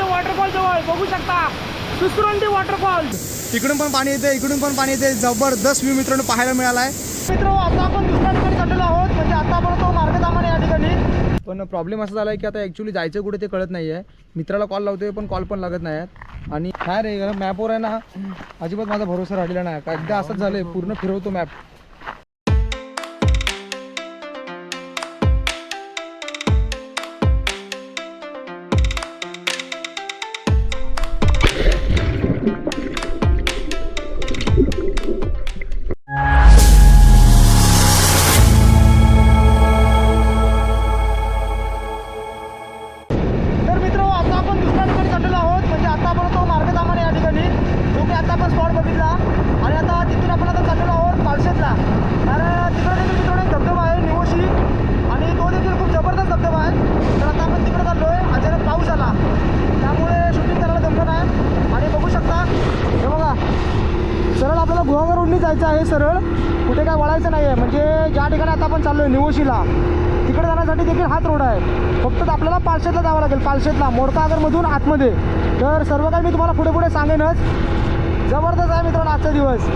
इथं वॉटरफॉल जवळ बघू शकता. सुसरंडी वॉटरफॉल इकडून पण पाणी येते इकडून पण पाणी येते जबरदस्त व्ह्यू मित्रांनो पाहायला मिळाला आहे मित्र आता आपण दुसऱ्या ठिकाणी चाललेलो आहोत. म्हणजे आतापर्यंत मार्गदामान या ठिकाणी. पण प्रॉब्लेम असा झाला आहे की आता ॲक्च्युली जायचं कुठे ते कळत नाही आहे मित्राला कॉल लावतोय पण कॉल पण लागत नाही आहेत आणि काय रे मॅपवर आहे ना अजिबात माझा भरोसा राहिलेला नाही. का एकदा असंच झालं आहे पूर्ण फिरवतो मॅप आपल्याला गुहागर रोडनी जायचं आहे सरळ. कुठे काय वळायचं नाही आहे म्हणजे ज्या ठिकाणी आता आपण चाललो आहे निवोशीला तिकडे जाण्यासाठी देखील हाच रोड आहे. फक्त आपल्याला पालशेतला जावं लागेल पालशेतला मोडकागरमधून आतमध्ये. तर सर्व काही मी तुम्हाला पुढे पुढे सांगेनच. जबरदस्त आहे मित्रांनो आजचा दिवस.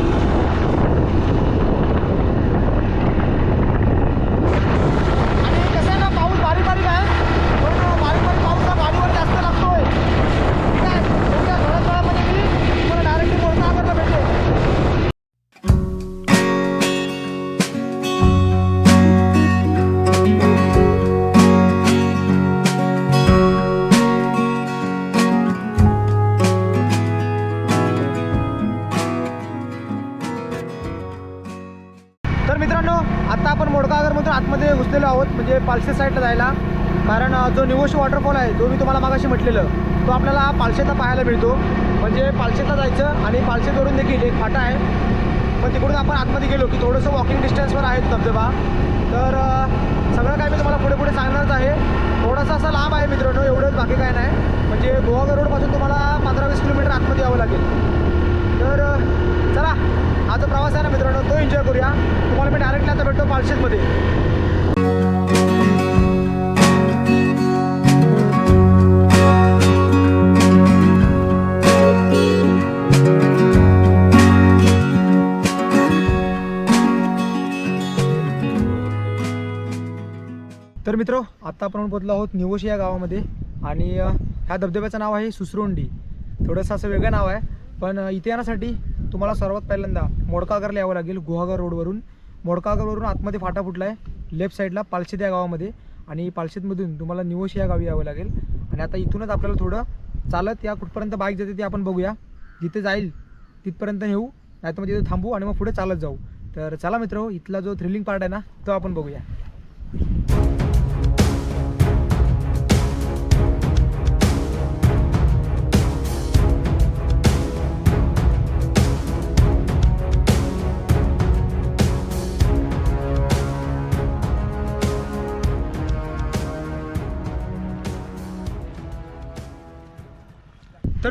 गोष्ट वॉटरफॉल आहे जो मी तुम्हाला मागाशी म्हटलेलं तो आपल्याला पालशेतला पाहायला मिळतो. म्हणजे पालशेतला जायचं आणि पालशेतवरून देखील एक फाटा आहे. पण तिकडून आपण आतमध्ये गेलो की थोडंसं वॉकिंग डिस्टन्सवर आहे धबधबा. तर सगळं काय मी तुम्हाला पुढे पुढे सांगणारच आहे. थोडासा असा लांब आहे मित्रांनो एवढंच बाकी काय नाही. म्हणजे गोवा रोडपासून तुम्हाला पंधरा वीस किलोमीटर आतमध्ये यावं लागेल. तर चला हा जो प्रवास आहे ना मित्रांनो तो एन्जॉय करूया. तुम्हाला मी डायरेक्टली आता भेटतो पालशेतमध्ये. तर मित्र आत्ता आपण पोचलो आहोत निवोशी या गावामध्ये. आणि ह्या धबधब्याचं नाव आहे सुसरोंडी. थोडंसं असं वेगळं नाव आहे. पण इथे येण्यासाठी तुम्हाला सर्वात पहिल्यांदा मोडकागरला यावं लागेल गुहागर रोडवरून. मोडकागरवरून आतमध्ये फाटा फुटला आहे लेफ्ट साईडला पालशेत या गावामध्ये. आणि पालशेतमधून तुम्हाला निवोशी या गावी यावं लागेल. आणि आता इथूनच आपल्याला थोडं चालत या कुठपर्यंत बाईक जाते ते आपण बघूया. जिथे जाईल तिथपर्यंत येऊ नाही तर मग तिथे थांबू आणि मग पुढे चालत जाऊ. तर चला मित्र इथला जो थ्रिलिंग पार्ट आहे ना तो आपण बघूया.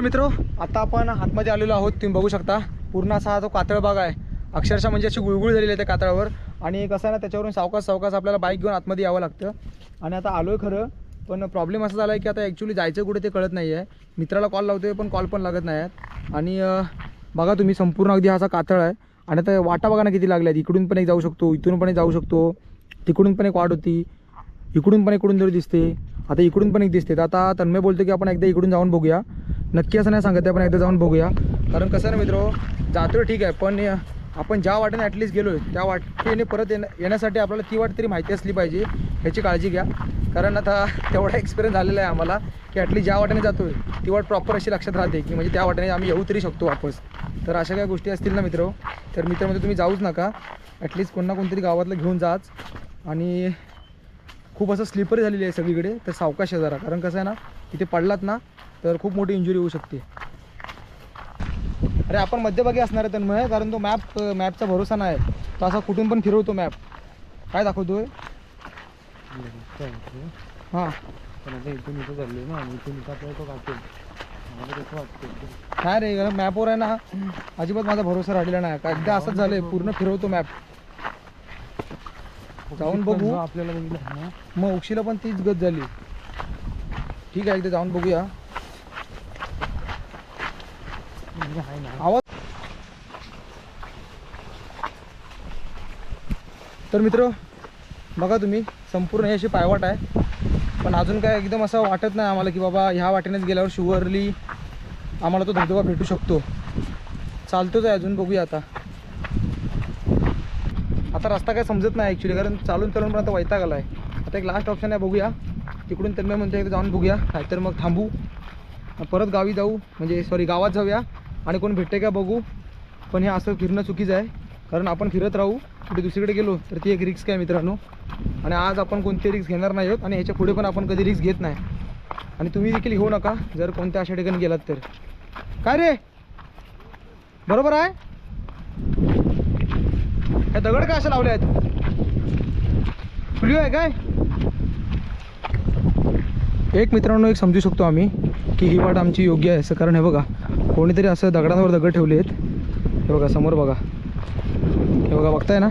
मित्रो आता आपण आतमध्ये आलेलो आहोत. तुम्ही बघू शकता पूर्ण असा हा जो कातळ भाग आहे अक्षरशः म्हणजे अशी गुळगुळ झालेली आहे त्या कातळावर. आणि कसं आहे ना त्याच्यावरून सावकाश सावकाश आपल्याला बाईक घेऊन आतमध्ये यावं लागतं. आणि आता आलो आहे खरं पण प्रॉब्लेम असा झाला आहे की आता ॲक्च्युली जायचं कुठे ते कळत नाही आहे मित्राला कॉल लावतो आहे पण कॉल पण लागत नाही आहेत आणि बघा तुम्ही संपूर्ण अगदी हा असा कातळ आहे. आणि आता वाटा बघा ना किती लागल्या आहेत इकडून पण एक जाऊ शकतो इथून पण एक जाऊ शकतो. तिकडून पण एक वाट होती. इकडून पण इकडून जरी दिसते. आता इकडून पण एक दिसते. तर आता तन्मय बोलतो की आपण एकदा इकडून जाऊन बघूया. नक्की असं नाही सांगत आहे, आपण एकदा जाऊन बघूया. कारण कसं आहे ना मित्र जातोय ठीक आहे पण आपण ज्या वाटेने ॲटलिस्ट गेलो आहे त्या वाटेने परत येण्या येण्यासाठी आपल्याला ती वाट तरी माहिती असली पाहिजे ह्याची काळजी घ्या. कारण आता तेवढा एक्सपिरियन्स झालेला आहे आम्हाला की ॲटलिस्ट ज्या वाटेने जातो ती वाट प्रॉपर अशी लक्षात राहते की म्हणजे त्या वाटेने आम्ही येऊ तरी शकतो वापस. तर अशा काही गोष्टी असतील ना मित्र तर मित्रामध्ये तुम्ही जाऊच नका. ॲटलिस्ट कोणना कोणतरी गावातलं घेऊन जाच. आणि खूप असं स्लिपरी झालेली आहे सगळीकडे तर सावकाश आहे जरा. कारण कसं आहे ना तिथे पडलात ना तर खूप मोठी इंजुरी होऊ शकते. अरे आपण मध्यभागी असणार आहे तन्मय कारण तो मॅप मॅपचा भरोसा नाही. तो असा कुठून पण फिरवतो मॅप काय दाखवतोय? हां. पण आता इथून इथं चाललोय ना आणि इथून इथं आपल्याला तो कापेल मला कसं वाटतं काय रे मॅपवर आहे ना अजिबात माझा भरोसा राहिलेला नाही. का एकदा असंच झालंय पूर्ण फिरवतो मॅप जाऊन बघू. आपल्याला बघितलं मग उक्षीला पण तीच गत झाली. ठीक आहे एकदा जाऊन बघूया आहे ना आवाज तर मित्र बघा तुम्ही संपूर्ण हे अशी पायवाट आहे. पण अजून काय एकदम असं वाटत नाही आम्हाला की बाबा ह्या वाटेनेच गेल्यावर शुअरली आम्हाला तो धबधबा भेटू शकतो. चालतोच आहे अजून बघूया आता. आता रस्ता काय समजत नाही ॲक्च्युली कारण चालून चालून पण आता वैताग आला आहे. आता एक लास्ट ऑप्शन आहे बघूया. तिकडून तन्मय म्हणतो एकदा जाऊन बघूया. नाहीतर मग थांबू. परत गावी जाऊ. म्हणजे सॉरी गावात जाऊया. आणि कोण भेटते का बघू. पण हे असं फिरणं चुकीचं आहे. कारण आपण फिरत राहू कुठे दुसरीकडे गेलो तर ती एक रिक्स काय मित्रांनो. आणि आज आपण कोणती रिक्स घेणार नाही आहोत आणि ह्याच्या पुढे पण आपण कधी रिस्क घेत नाही. आणि तुम्ही देखील घेऊ नका जर कोणत्या अशा ठिकाणी गेलात तर. काय रे? बरोबर आहे? हे दगड काय असे लावले आहेत? फ्ल्यू आहे काय? एक मित्रांनो एक समजू शकतो आम्ही की ही वाट आमची योग्य आहे. असं कारण हे बघा. कोणीतरी असं दगडांवर दगड ठेवले आहेत. हे बघा समोर बघा. हे बघा बघताय ना?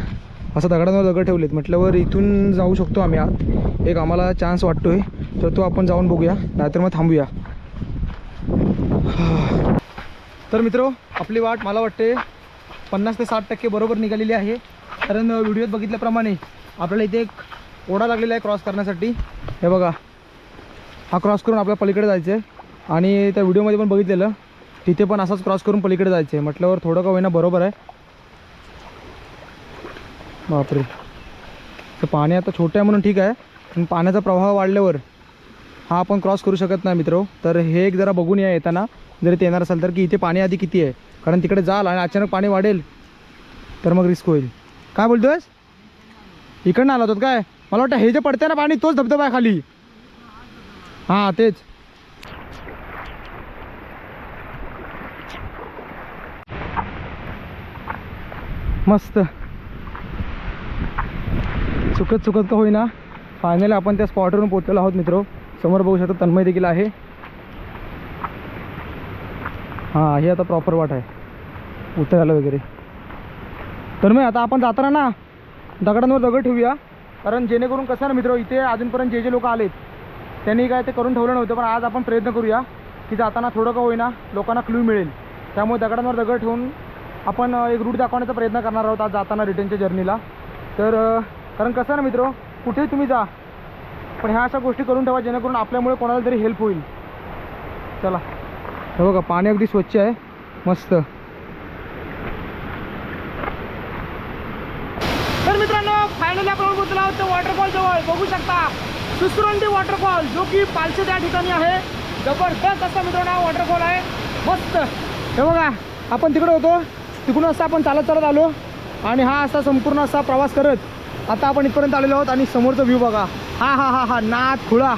असं दगडांवर दगड ठेवले आहेत. म्हटल्यावर इथून जाऊ शकतो आम्ही आत. एक आम्हाला चान्स वाटतोय. तर तो आपण जाऊन बघूया. नाहीतर मग थांबूया. तर मित्र आपली वाट मला वाटते पन्नास ते साठ टक्के बरोबर निघालेली आहे. कारण व्हिडिओत बघितल्याप्रमाणे आपल्याला इथे एक ओढा लागलेला आहे क्रॉस करण्यासाठी. हे बघा. हा क्रॉस करून आपल्या पलीकडे जायचं आहे आणि त्या व्हिडिओमध्ये पण बघितलेलं. तिथे पण असाच क्रॉस करून पलीकडे जायचं आहे म्हटल्यावर थोडं का होईना बरोबर आहे. बापरे. तर पाणी आता छोटं आहे म्हणून ठीक आहे. पण पाण्याचा प्रवाह वाढल्यावर हा आपण क्रॉस करू शकत नाही मित्र. तर हे एक जरा बघून या येताना. जर ते येणार असेल तर की इथे पाणी आधी किती आहे? कारण तिकडे जाल आणि अचानक पाणी वाढेल तर मग रिस्क होईल. काय बोलतोयस? इकडनं आला होतात काय? मला वाटतं हे जे पडते ना पाणी तोच धबधबा आहे खाली. हां तेच. मस्त. चुकत चुकत का होईना. फायनली आपण त्या स्पॉटवरून पोचलेलो आहोत मित्र. समोर बघू शकता तन्मय देखील आहे. हां हे आता प्रॉपर वाट आहे. उतरायला वगैरे. तन्मय आता आपण जाताना ना दगडांवर दगड ठेवूया. कारण जेणेकरून कसं ना मित्र इथे अजूनपर्यंत जे जे लोक आलेत त्यांनी काय ते करून ठेवलं नव्हतं पण आज आपण प्रयत्न करूया की जाताना थोडं का होईना लोकांना क्लू मिळेल. त्यामुळे दगडांवर दगड ठेवून आपण एक रूट दाखवण्याचा प्रयत्न करणार आहोत आज जाताना रिटर्नच्या जर्नीला तर कारण कसं ना मित्र कुठेही तुम्ही जा पण ह्या अशा गोष्टी करून ठेवा जेणेकरून आपल्यामुळे कोणाला तरी हेल्प होईल. चला. हे बघा पाणी अगदी स्वच्छ आहे. मस्त. तर मित्रांनो फायनली आपण पोहोचलो आहोत वॉटरफॉल जवळ. बघू शकता सुसुरंडी वॉटरफॉल जो की पालशे त्या ठिकाणी आहे. जबरदस्त असा मित्रांनो वॉटरफॉल आहे. मस्त. हे बघा आपण तिकडे होतो. तिकडून असं आपण चालत चालत आलो आणि हा असा संपूर्ण असा प्रवास करत आता आपण इथपर्यंत आलेलो आहोत आणि समोरचा व्ह्यू बघा. हा हा हा हा नाथ खुळा.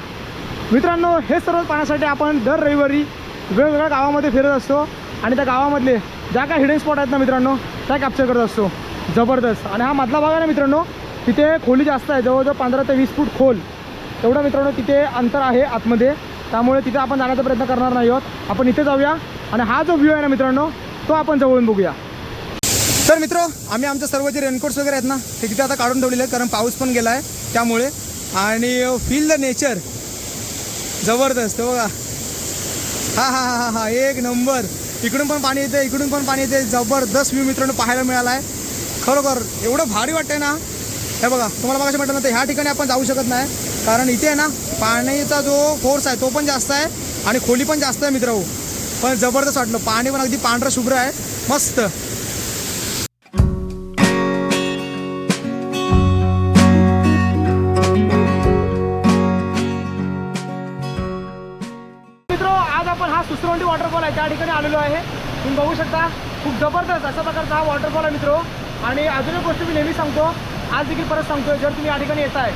मित्रांनो हे सर्व पाहण्यासाठी आपण दर रविवारी वेगवेगळ्या गावामध्ये फिरत असतो आणि त्या गावामधले ज्या काय हिडन स्पॉट आहेत ना मित्रांनो त्या कॅप्चर करत असतो. जबरदस्त. आणि हा मधला भाग आहे ना मित्रांनो तिथे खोली जास्त आहे. जवळजवळ पंधरा ते वीस फूट खोल. तेवढं मित्रांनो तिथे अंतर आहे आतमध्ये. त्यामुळे तिथे आपण जाण्याचा प्रयत्न करणार नाही आहोत. आपण इथे जाऊया. आणि हा जो व्ह्यू आहे ना मित्रांनो तो आपण जवळून बघूया. तर मित्र आम्ही आमचं सर्व जे रेनकोट्स वगैरे आहेत ना ते तिथे आता काढून ठेवलेले आहेत कारण पाऊस पण गेला आहे त्यामुळे. आणि फील द नेचर जबरदस्त हो बघा. हा हा हा हा एक नंबर इकडून पण पाणी येते इकडून पण पाणी येते जबरदस्त व्ह्यू मित्रांनो पाहायला मिळाला आहे खरोखर एवढं भारी वाटतंय ना. हे बघा तुम्हाला बघायचं म्हटलं ना तर ह्या ठिकाणी आपण जाऊ शकत नाही. कारण इथे आहे ना पाण्याचा जो फोर्स आहे तो पण जास्त आहे आणि खोली पण जास्त आहे मित्र हो. पण जबरदस्त वाटलं. पाणी पण अगदी पांढरं शुभ्र आहे. मस्त. आज आपण हा सुसरवंडी वॉटरफॉल आहे त्या ठिकाणी आलेलो आहे. तुम्ही बघू शकता खूप जबरदस्त अशा प्रकारचा हा वॉटरफॉल आहे मित्र. आणि अजून एक गोष्ट मी नेहमी सांगतो आज देखील परत सांगतोय जर तुम्ही या ठिकाणी येत आहे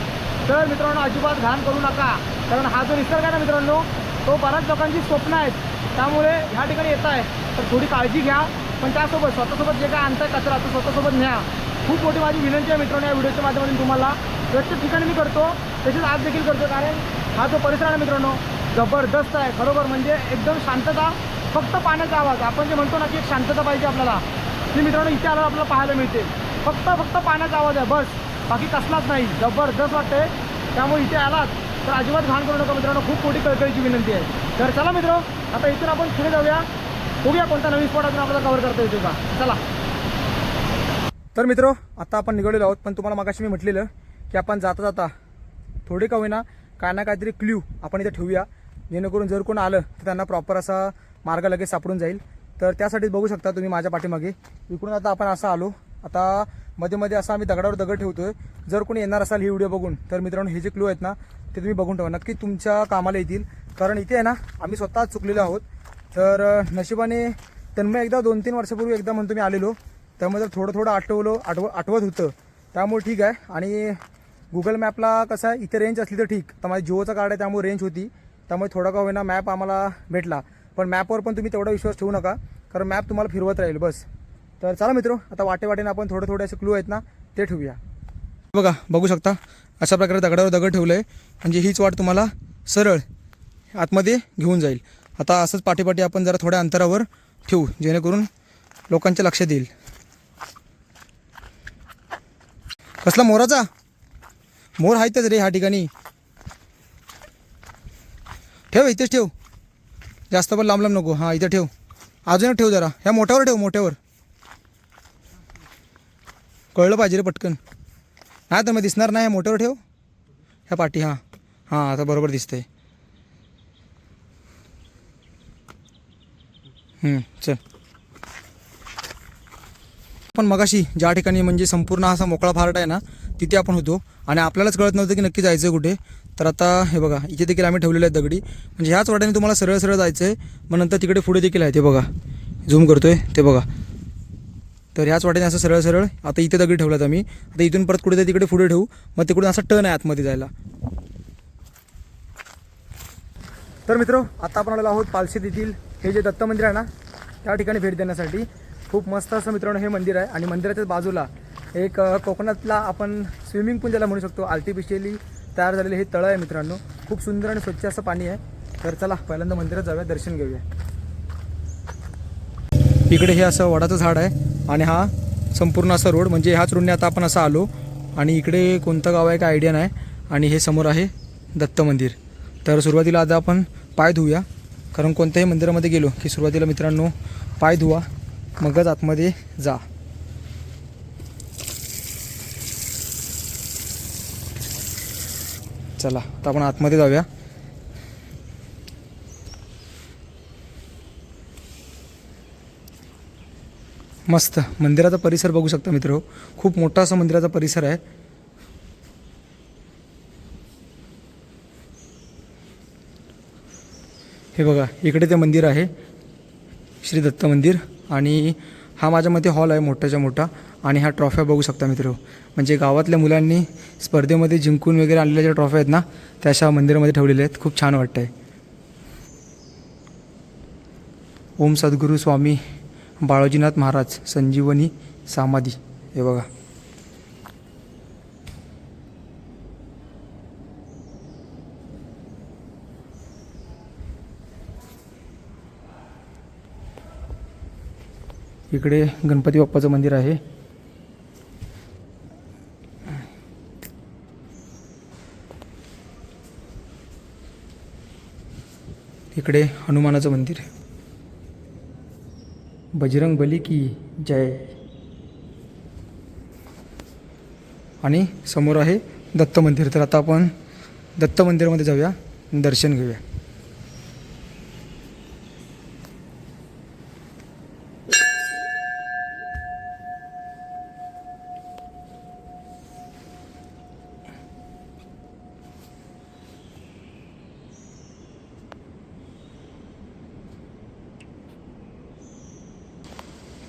तर मित्रांनो अजिबात घाण करू नका. कारण हा जो निसर्ग आहे ना मित्रांनो तो बऱ्याच लोकांची स्वप्न आहेत. त्यामुळे ह्या ठिकाणी येत आहे तर थोडी काळजी घ्या. पण त्यासोबत स्वतःसोबत जे काय आणताय कचरा तो स्वतःसोबत न्या. खूप मोठी माझी विनंती आहे मित्रांनो या व्हिडिओच्या माध्यमातून तुम्हाला. प्रत्येक ठिकाणी मी करतो तसेच आज देखील करतो कारण हा जो परिसर आहे मित्रांनो जबरदस्त आहे. खरोखर म्हणजे एकदम शांतता फक्त पाण्याचा आवाज. आपण जे म्हणतो ना की एक शांतता पाहिजे आपल्याला. ती मित्रांनो इथे आल्यावर आपल्याला पाहायला मिळते. फक्त फक्त पाण्याचा आवाज आहे बस. बाकी कसलाच नाही. जबरदस्त वाटते त्यामुळे इथे आलात तर अजिबात घाण करू नका मित्रांनो. खूप मोठी कळकळीची विनंती आहे. तर चला मित्र आता इथून आपण पुढे जाऊया. बघूया कोणता नवीन स्पॉट अजून आपल्याला कव्हर करता येतो का. चला. तर मित्र आता आपण निघालेलो आहोत. पण तुम्हाला मागाशी मी म्हटलेलं की आपण जाता जाता थोडे का होईना काय ना काहीतरी क्ल्यू आपण इथे ठेवूया. जेणेकरून जर कोण आलं तर त्यांना प्रॉपर असा मार्ग लगेच सापडून जाईल. तर त्यासाठीच बघू शकता तुम्ही माझ्या पाठीमागे. इकडून आता आपण असं आलो. आता मध्ये मध्ये असं आम्ही दगडावर दगड ठेवतोय. जर कोणी येणार असाल ही व्हिडिओ बघून तर मित्रांनो हे जे क्लू आहेत ना ते तुम्ही बघून ठेवा. नक्की तुमच्या कामाला येतील. कारण इथे आहे ना आम्ही स्वतः चुकलेलो आहोत. तर नशिबाने तन्मय एकदा दोन तीन वर्षापूर्वी एकदा म्हणतो मी आलेलो. त्यामुळे जर थोडं थोडं आठवलं आठव आठवत होतं. त्यामुळे ठीक आहे. आणि गुगल मॅपला कसं आहे इथे रेंज असली तर ठीक. तर माझी जिओचं कार्ड आहे त्यामुळे रेंज होती. त्यामुळे थोडा का होईना मॅप आम्हाला भेटला. पण मॅपवर पण तुम्ही तेवढा विश्वास ठेवू नका. कारण मॅप तुम्हाला फिरवत राहील बस. तर चला मित्र आता वाटे वाटेने आपण थोडे थोडे असे क्लू आहेत ना ते ठेवूया. बघा बघू शकता अशा प्रकारे दगडावर दगड ठेवलं आहे म्हणजे हीच वाट तुम्हाला सरळ आतमध्ये घेऊन जाईल. आता असंच पाठीपाठी आपण जरा थोड्या अंतरावर ठेवू जेणेकरून लोकांच्या लक्षात येईल कसला मोराचा? मोर आहेतच रे ह्या ठिकाणी. ठेव इथेच ठेव. जास्त पण लांब लांब नको. हां इथे ठेव. अजून ठेव जरा. ह्या मोठ्यावर ठेव मोठ्यावर. कळलं पाहिजे रे पटकन. नाही तर मग दिसणार नाही ह्या मोठ्यावर ठेव. ह्या पाठी हां. हां आता बरोबर दिसतंय. चल. पण मगाशी ज्या ठिकाणी म्हणजे संपूर्ण असा मोकळा फार्ट आहे ना तिथे आपण होतो. आणि आपल्यालाच कळत नव्हतं की नक्की जायचं कुठे. तर आता हे बघा इथे देखील आम्ही ठेवलेले आहेत दगडी. म्हणजे ह्याच वाट्याने तुम्हाला सरळ सरळ जायचं आहे मग नंतर तिकडे पुढे देखील आहे ते बघा. झूम करतो आहे ते बघा. तर ह्याच वाटेने असं सरळ सरळ आता इथे दगडी ठेवलात आम्ही. आता इथून परत कुठे तिकडे पुढे ठेवू. मग तिकडून असा टर्न आहे आतमध्ये जायला. तर मित्र आता आपण आलेलो आहोत पालशेत येथील हे जे दत्त मंदिर आहे ना त्या ठिकाणी भेट देण्यासाठी. खूप मस्त असं मित्रांनो हे मंदिर आहे. आणि मंदिराच्याच बाजूला एक कोकणातला आपण स्विमिंग पूल ज्याला म्हणू शकतो आर्टिफिशियली तयार झालेले हे तळं आहे मित्रांनो. खूप सुंदर आणि स्वच्छ असं पाणी आहे. तर चला पहिल्यांदा मंदिरात जाऊया दर्शन घेऊया. इकडे हे असं वडाचं झाड आहे आणि हा संपूर्ण असा रोड म्हणजे ह्याच रोडने आता आपण असं आलो. आणि इकडे कोणतं गाव आहे काय आयडिया नाही. आणि हे समोर आहे दत्त मंदिर. तर सुरुवातीला आता आपण पाय धुवूया कारण कोणत्याही मंदिरामध्ये गेलो की सुरुवातीला मित्रांनो पाय धुवा मगच आतमध्ये जा. चला आता आपण आतमध्ये जाऊया. मस्त मंदिराचा परिसर बघू शकता मित्र. खूप मोठा असा मंदिराचा परिसर आहे. हे बघा इकडे ते मंदिर आहे श्री दत्त मंदिर आणि हा माझ्या मते हॉल आहे मोठ्याच्या मोठा आणि ह्या ट्रॉफ्या बघू शकता मित्र. म्हणजे गावातल्या मुलांनी स्पर्धेमध्ये जिंकून वगैरे आणलेल्या ज्या ट्रॉफ्या आहेत ना त्या अशा मंदिरामध्ये ठेवलेल्या आहेत. खूप छान वाटतं आहे ओम सद्गुरू स्वामी बाळोजीनाथ महाराज संजीवनी समाधी. हे बघा. इकडे गणपती बाप्पाचं मंदिर आहे. इकडे हनुमानाचं मंदिर आहे. बजरंग बली की जय. आणि समोर आहे दत्त मंदिर. तर आता आपण दत्त मंदिरामध्ये जाऊया. दर्शन घेऊया.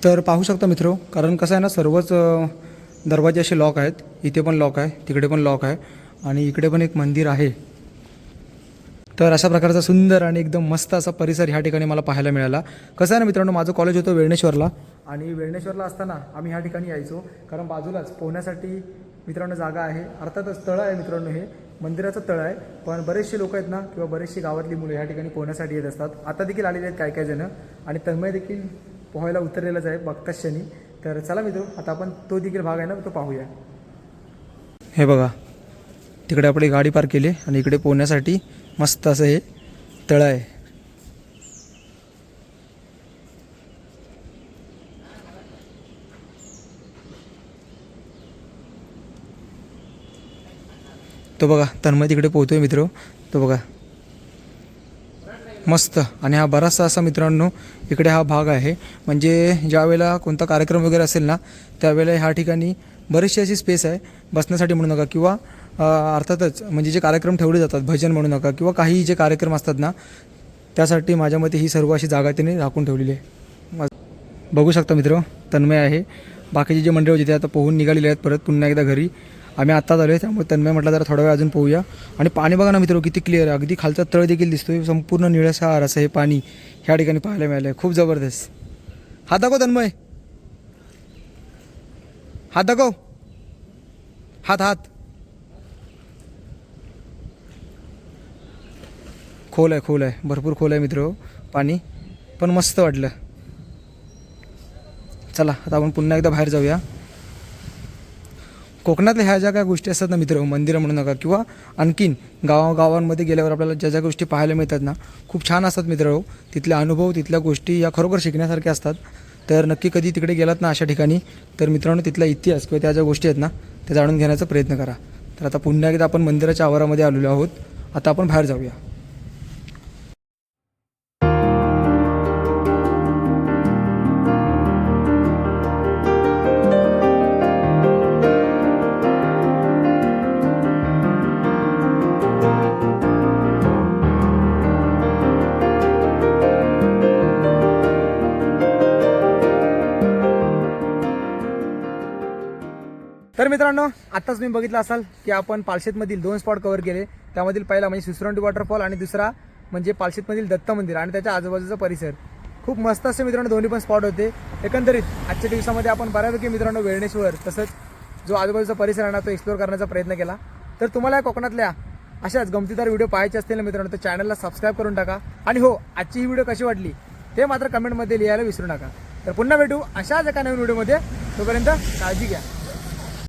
तर पाहू शकता मित्र कारण कसं आहे ना सर्वच दरवाजे असे लॉक आहेत. इथे पण लॉक आहे तिकडे पण लॉक आहे. आणि इकडे पण एक मंदिर आहे. तर अशा प्रकारचा सुंदर आणि एकदम मस्त असा परिसर ह्या ठिकाणी मला पाहायला मिळाला. कसं आहे ना मित्रांनो माझं कॉलेज होतं वेळणेश्वरला. आणि वेळणेश्वरला असताना आम्ही ह्या ठिकाणी यायचो. कारण बाजूलाच पोहण्यासाठी मित्रांनो जागा आहे. अर्थातच तळं आहे मित्रांनो हे. मंदिराचं तळ आहे. पण बरेचसे लोक आहेत ना किंवा बरेचशी गावातली मुलं ह्या ठिकाणी पोहण्यासाठी येत असतात. आता देखील आलेले आहेत काय काय जणं. आणि तन्मय देखील पोहायला उतरलेलाच आहे बघता क्षणी तर चला मित्र आता आपण तो देखील भाग आहे ना तो पाहूया. हे बघा तिकडे आपली गाडी पार्क केली आणि इकडे पोहण्यासाठी मस्त असं हे तळ आहे. तो बघा तन्मय तिकडे पोहतोय मित्र. तो बघा मस्त. आणि हा बराचसा असा मित्रांनो इकडे हा भाग आहे. म्हणजे ज्यावेळेला कोणता कार्यक्रम वगैरे असेल ना त्यावेळेला ह्या ठिकाणी बरीचशी अशी स्पेस आहे. बसण्यासाठी म्हणू नका किंवा अर्थातच म्हणजे जे कार्यक्रम ठेवले जातात भजन म्हणू नका किंवा काही जे कार्यक्रम असतात ना त्यासाठी माझ्या मते ही सर्व अशी जागा त्यांनी राखून ठेवलेली आहे. बघू शकता मित्र तन्मय आहे. बाकीचे जे मंडळ होते ते आता पोहून निघालेले आहेत परत पुन्हा एकदा घरी. आम्ही आत्ताच आलो आहे त्यामुळे तन्मय म्हटलं जरा थोडा वेळ अजून पोहूया. आणि पाणी बघा ना मित्र किती क्लिअर आहे. अगदी खालचा तळ देखील दिसतोय. संपूर्ण निळसार असं हे पाणी ह्या ठिकाणी पाहायला मिळालं आहे खूप जबरदस्त. हात दाखव तन्मय. हात दाखव. हात हात. खोल आहे खोल आहे. भरपूर खोल आहे मित्र हो, पाणी. पण मस्त वाटलं. चला आता आपण पुन्हा एकदा बाहेर जाऊया. कोकणातल्या ह्या ज्या काय गोष्टी असतात ना मित्र मंदिरं म्हणू नका किंवा आणखीन गावागावांमध्ये गेल्यावर आपल्याला ज्या ज्या गोष्टी पाहायला मिळतात ना खूप छान असतात मित्र हो. तिथले अनुभव तिथल्या गोष्टी या खरोखर शिकण्यासारख्या असतात. तर नक्की कधी तिकडे गेलात ना अशा ठिकाणी तर मित्रांनो तिथला इतिहास किंवा त्या ज्या गोष्टी आहेत ना त्या जाणून घेण्याचा प्रयत्न करा. तर आता पुन्हा एकदा आपण मंदिराच्या आवारामध्ये आलेलो आहोत. आता आपण बाहेर जाऊया. तर मित्रांनो आत्ताच तुम्ही बघितलं असाल की आपण पालशेतमधील दोन स्पॉट कव्हर केले. त्यामधील पहिला म्हणजे सुसरंडी वॉटरफॉल आणि दुसरा म्हणजे पालशेतमधील दत्त मंदिर आणि त्याच्या आजूबाजूचा परिसर. खूप मस्त असे मित्रांनो दोन्ही पण स्पॉट होते. एकंदरीत आजच्या दिवसामध्ये आपण बऱ्यापैकी मित्रांनो वेळणेश्वर तसंच जो आजूबाजूचा परिसर आहे ना तो एक्सप्लोर करण्याचा प्रयत्न केला. तर तुम्हाला या कोकणातल्या अशाच गमतीदार व्हिडिओ पाहायचे असतील ना मित्रांनो तर चॅनलला सबस्क्राईब करून टाका. आणि हो आजची ही व्हिडिओ कशी वाटली ते मात्र कमेंटमध्ये लिहायला विसरू नका. तर पुन्हा भेटू अशाच एका नवीन व्हिडिओमध्ये तोपर्यंत काळजी घ्या.